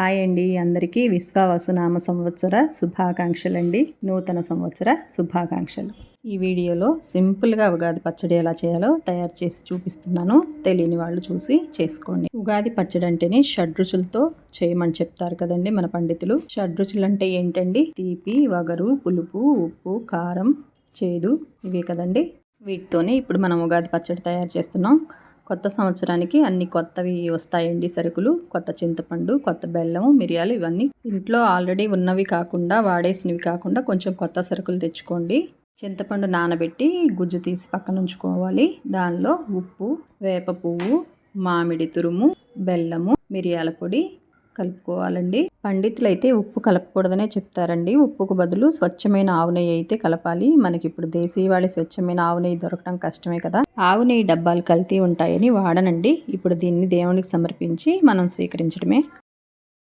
Hi అండి. అందరికీ విశ్వావసునామ సంవత్సర శుభాకాంక్షలు అండి నూతన సంవత్సర శుభాకాంక్షలు. ఈ వీడియోలో సింపుల్గా ఉగాది పచ్చడి ఎలా చేయాలో తయారు చేసి చూపిస్తున్నాను. తెలియని వాళ్ళు చూసి చేసుకోండి. ఉగాది పచ్చడి అంటేనే షడ్రుచులతో చేయమని చెప్తారు కదండి మన పండితులు. షడ్రుచులు అంటే ఏంటండి? తీపి వగరు పులుపు ఉప్పు కారం చేదు ఇవే కదండి. వీటితోనే ఇప్పుడు మనం ఉగాది పచ్చడి తయారు చేస్తున్నాం. కొత్త సంవత్సరానికి అన్ని కొత్తవి వస్తాయండి సరుకులు. కొత్త చింతపండు కొత్త బెల్లం మిరియాలు ఇవన్నీ. ఇంట్లో ఆల్రెడీ ఉన్నవి కాకుండా వాడేసినవి కాకుండా కొంచెం కొత్త సరుకులు తెచ్చుకోండి. చింతపండు నానబెట్టి గుజ్జు తీసి పక్కన ఉంచుకోవాలి. దానిలో ఉప్పు వేప పువ్వు మామిడి తురుము బెల్లము మిరియాల పొడి కలుపుకోవాలండి. పండితులు అయితే ఉప్పు కలపకూడదనే చెప్తారండి. ఉప్పుకు బదులు స్వచ్ఛమైన ఆవు నెయ్యి అయితే కలపాలి. మనకి ఇప్పుడు దేశీయవాళి స్వచ్ఛమైన ఆవు నెయ్యి దొరకడం కష్టమే కదా. ఆవు నెయ్యి డబ్బాలు కల్తీ ఉంటాయని వాడనండి. ఇప్పుడు దీన్ని దేవునికి సమర్పించి మనం స్వీకరించడమే.